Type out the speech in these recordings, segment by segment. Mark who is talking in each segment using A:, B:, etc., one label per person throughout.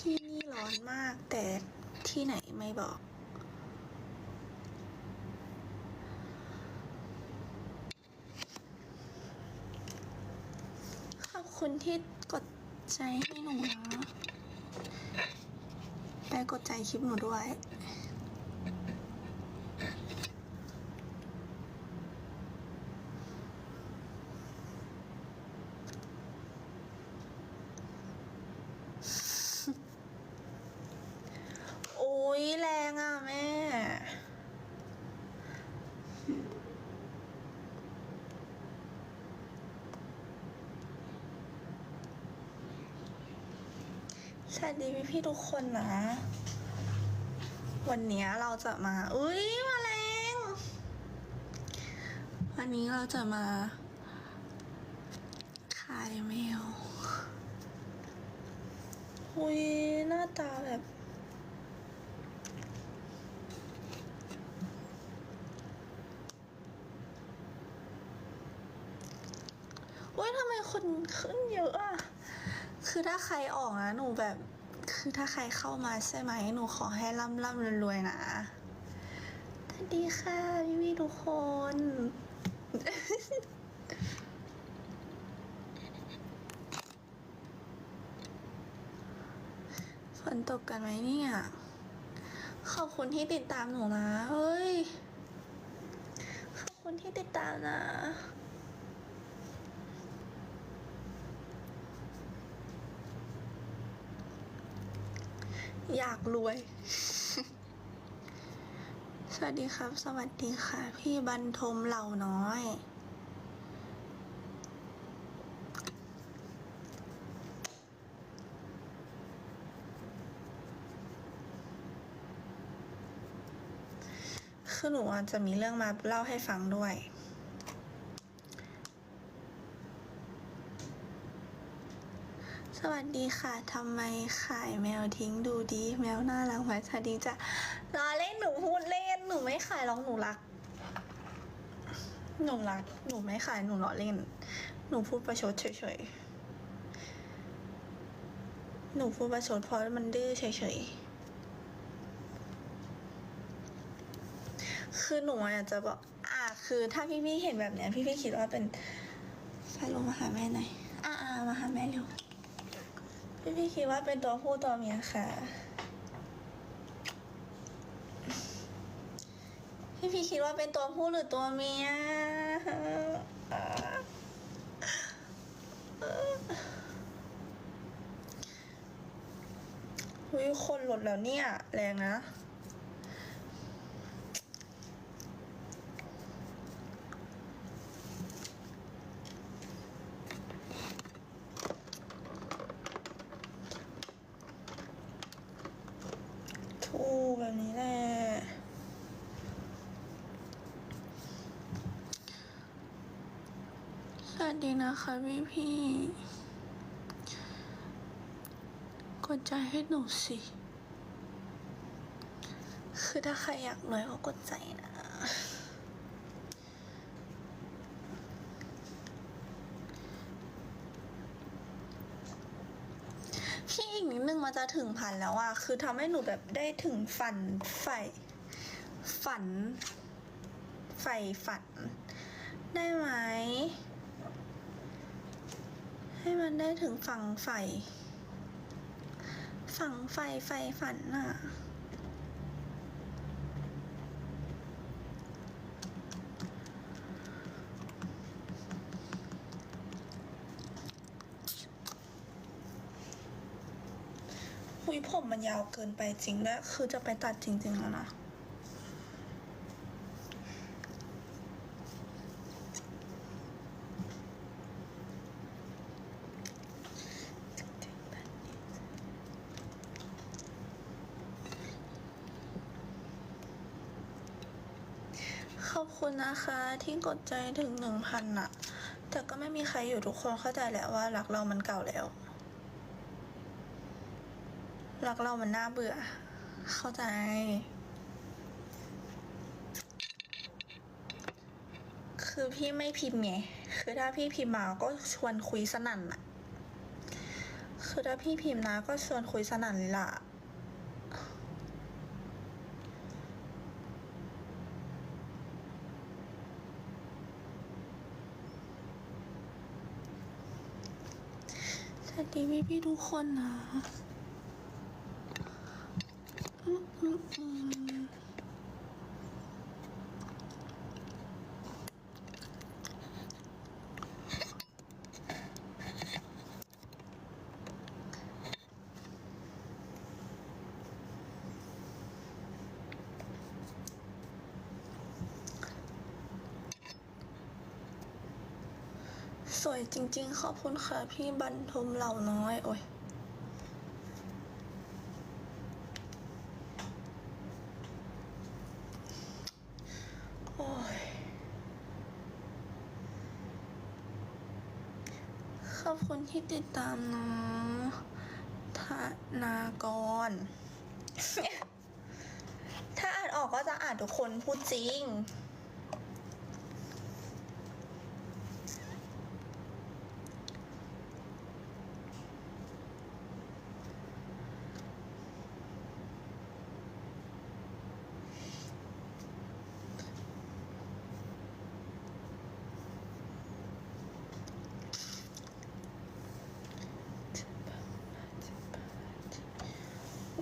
A: ที่นี่ร้อนมากแต่ที่ไหนไม่บอก ขอบคุณที่กดใจให้หนูนะ ไปกดใจคลิปหนูด้วย โอ้ยแรงอะแม่ สวัสดีพี่พี่ทุกคนนะ วันนี้เราจะมา อุ้ยมาแรงวันนี้เราจะมาขายแมว อุ้ยหน้าตาแบบ อุ้ยทำไมคนขึ้นเยอะอะ คือถ้าใครออกนะหนูแบบ คือถ้าใครเข้ามาใช่ไหมหนูขอให้ร่ำร่ำรวยๆนะสวัสดีค่ะพี่พี่ทุกคน ฝนตกกันไหมเนี่ย ขอบคุณที่ติดตามหนูนะ เฮ้ย ขอบคุณที่ติดตามนะ อยากรวย สวัสดีครับ สวัสดีค่ะ พี่บรรทมเหล่าน้อย คือหนูอาจจะมีเรื่องมาเล่าให้ฟังด้วย สวัสดีค่ะ ทำไมขายแมวทิ้งดูดี แมวน่ารักไหมสวัสดีจ้ะล้อเล่นหนูพูดเล่น หนูไม่ขายหรอกหนูรัก หนูรัก หนูไม่ขายหนูล้อเล่น หนูพูดประชดเฉยๆ หนูพูดประชดเพราะมันดื้อเฉยๆ คือหนูอยากจะบอก อะคือถ้าพี่ๆเห็นแบบเนี้ย พี่ๆคิดว่าเป็นไปลงมาหาแม่หน่อยอ่ามาหาแม่เร็ว พี่พี่คิดว่าเป็นตัวผู้ตัวเมียค่ะ พี่พี่คิดว่าเป็นตัวผู้หรือตัวเมียวิคนหลดแล้วเนี่ย แรงนะ ทูแบบนี้แหละ สวัสดี นะคะพี่พี่กดใจให้หนูสิ คือถ้าใครอยากรวยก็กดใจนะพี่อีกนิดนึงมันจะถึงพันแล้วอะคือทำให้หนูแบบได้ถึงฝันใฝ่ฝันใฝ่ฝัน ได้ไหมันได้ถึงฝั่งใฝ่ฝั่งใฝ่ใฝ่ฝันน่ะหุยผมมันยาวเกินไปจริงด้วยคือจะไปตัดจริง ๆ แล้วนะ นะคะที่กดใจถึงหนึ่งพันอะแต่ก็ไม่มีใครอยู่ทุกคนเข้าใจแหละว่ารักเรามันเก่าแล้ว รักเรามันน่าเบื่อ เข้าใจ คือพี่ไม่พิมพ์ไงคือถ้าพี่พิมพ์มาก็ชวนคุยสนั่นอะคือถ้าพี่พิมพ์นะก็ชวนคุยสนั่นลยล่ะ ดีพี่พี่ทุกคนนะ สวยจริง ๆ ขอบคุณค่ะ พี่บรรทมเหล่าน้อย โอ้ยโอ้ยขอบคุณที่ติดตามนะธนากร ถ้าอ่านออกก็จะอ่านทุกคนพูดจริง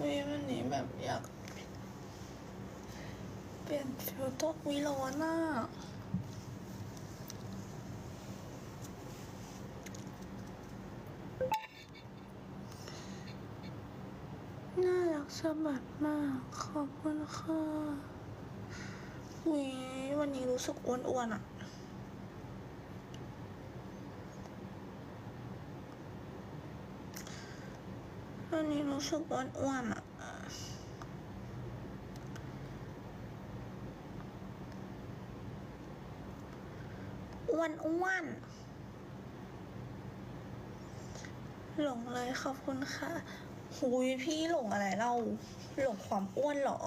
A: วิวันนี้ แบบอยากเปลี่ยนฟิลเตอร์วิร้อนอะน่ารักสะบัดมาก ขอบคุณค่ะวิวันนี้รู้สึกอ้วนๆอะวันนี้รู้สึกอ้วนๆอะ อ้วนอ้วนหลงเลยขอบคุณค่ะหุยพี่หลงอะไรเรา หลงความอ้วนเหรอ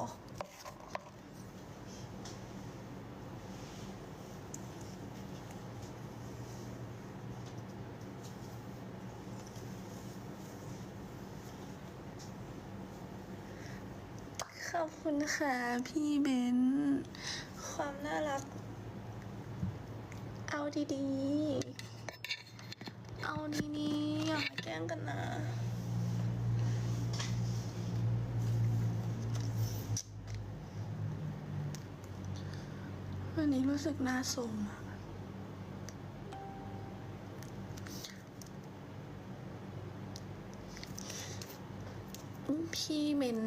A: ขอบคุณค่ะ พี่เบน ความน่ารัก เอาดีๆ เอาดีๆอย่ามาแกล้งกันนะ วันนี้รู้สึกหน้าโทรมอะพี่เมน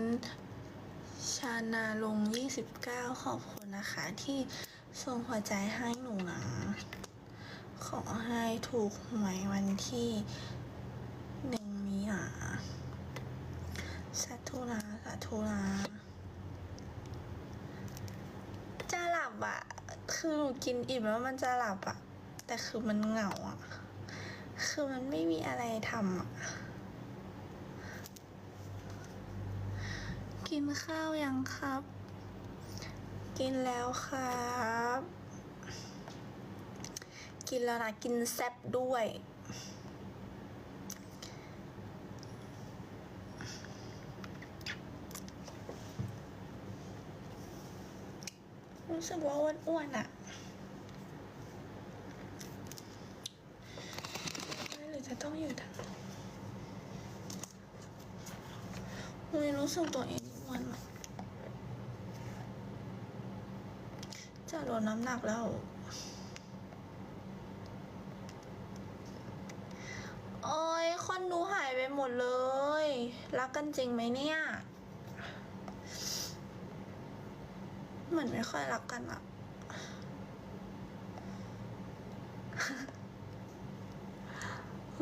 A: ชานาลง 29 ขอบคุณนะคะ ที่ส่งหัวใจให้หนูนะ ขอให้ถูกหวยวันที่หนึ่งมีนาสาธุนะสาธุนะจะหลับอะคือหนูกินอิ่มแล้วมันจะหลับอะแต่คือมันเหงาอะคือมันไม่มีอะไรทำอะกินข้าวยังครับ กินแล้วครับ กินแล้วนะ กินแซ่บด้วย รู้สึกว่าอ้วนๆอะหรือจะต้องอยู่ทางไม่รู้สึกตัวเองอ้วนจะลดน้ำหนักแล้ว โอ้ยคนดูหายไปหมดเลย รักกันจริงไหมเนี่ย เหมือนไม่ค่อยรักกันอะ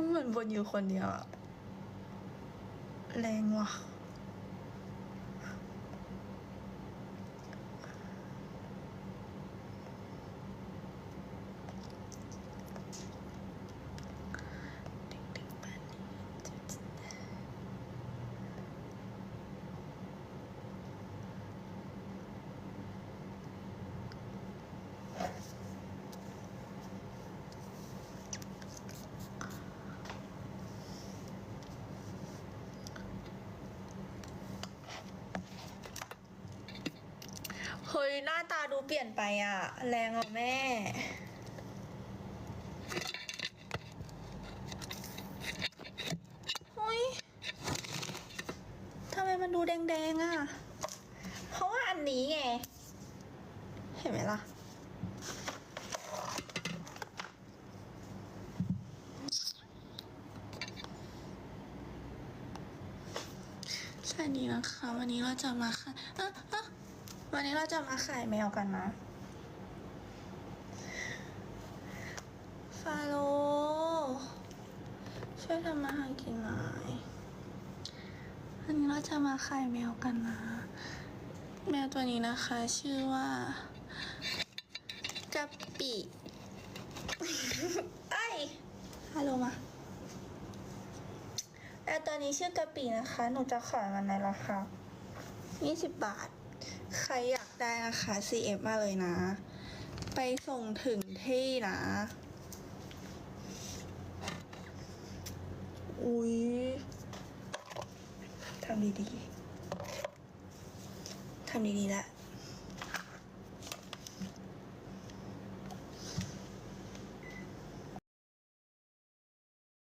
A: เหมือนบนอยู่คนเดียวอะแรงว่ะ ฮ้ยหน้าตาดูเปลี่ยนไปอะแรงอะแม่ เฮ้ยทำไมมันดูแดงๆอะเพราะว่าอันนี้ไง เห็นไหมล่ะสวัสดีนะคะ วันนี้เราจะมาขายอะอะ วันนี้เราจะมาขายแมวกันนะ ฟาโล ช่วยทำมาหากินหน่อยวันนี้เราจะมาขายแมวกันนะ แมวตัวนี้นะคะ ชื่อว่ากะปิไอ้ฮัลโหลมาแมวตัวนี้ชื่อกะปินะคะ หนูจะขายมันในราคา20 บาท ใครอยากได้นะคะ CF มาเลยนะ ไปส่งถึงที่นะ อุ้ยทำดีๆทำดีๆแล้ว